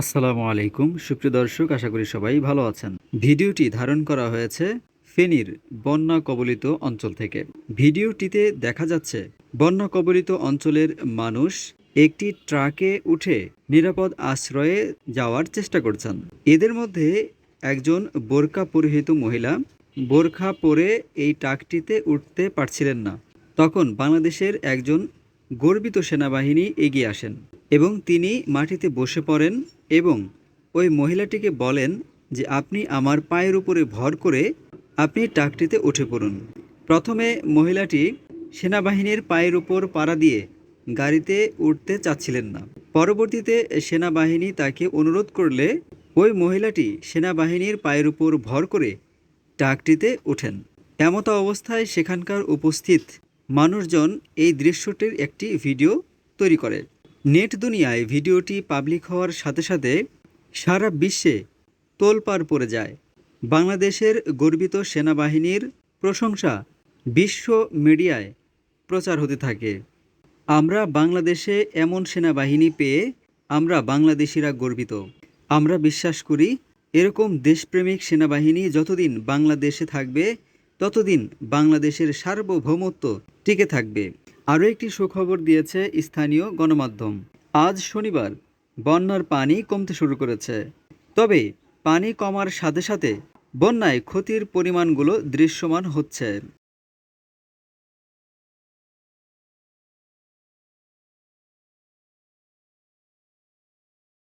আসসালামু আলাইকুম। সুপ্রিয় দর্শক, আশা করি সবাই ভালো আছেন। ভিডিওটি ধারণ করা হয়েছে ফেনীর বন্যা কবলিত অঞ্চল থেকে। ভিডিওটিতে দেখা যাচ্ছে, বন্যা কবলিত অঞ্চলের মানুষ একটি ট্রাকে উঠে নিরাপদ আশ্রয়ে যাওয়ার চেষ্টা করছেন। এদের মধ্যে একজন বোরকা পরিহিত মহিলা বোরখা পরে এই ট্রাকটিতে উঠতে পারছিলেন না। তখন বাংলাদেশের একজন গর্বিত সেনাবাহিনী এগিয়ে আসেন। এবং তিনি মাটিতে বসে পড়েন এবং ওই মহিলাটিকে বলেন যে, আপনি আমার পায়ের উপরে ভর করে আপনি টাকটিতে উঠে পড়ুন। প্রথমে মহিলাটি সেনাবাহিনীর পায়ের উপর পাড়া দিয়ে গাড়িতে উঠতে চাচ্ছিলেন না। পরবর্তীতে সেনাবাহিনী তাকে অনুরোধ করলে ওই মহিলাটি সেনাবাহিনীর পায়ের উপর ভর করে টাকটিতে ওঠেন। এমতো অবস্থায় সেখানকার উপস্থিত মানুষজন এই দৃশ্যটির একটি ভিডিও তৈরি করে। নেট দুনিয়ায় ভিডিওটি পাবলিক হওয়ার সাথে সাথে সারা বিশ্বে তোলপাড় পড়ে যায়। বাংলাদেশের গর্বিত সেনাবাহিনীর প্রশংসা বিশ্ব মিডিয়ায় প্রচার হতে থাকে। আমরা বাংলাদেশে এমন সেনাবাহিনী পেয়ে আমরা বাংলাদেশিরা গর্বিত। আমরা বিশ্বাস করি, এরকম দেশপ্রেমিক সেনাবাহিনী যতদিন বাংলাদেশে থাকবে, ততদিন বাংলাদেশের সার্বভৌমত্ব টিকে থাকবে। আরও একটি সুখবর দিয়েছে স্থানীয় গণমাধ্যম। আজ শনিবার বন্যার পানি কমতে শুরু করেছে। তবে পানি কমার সাথে সাথে বন্যায় ক্ষতির পরিমাণগুলো দৃশ্যমান হচ্ছে।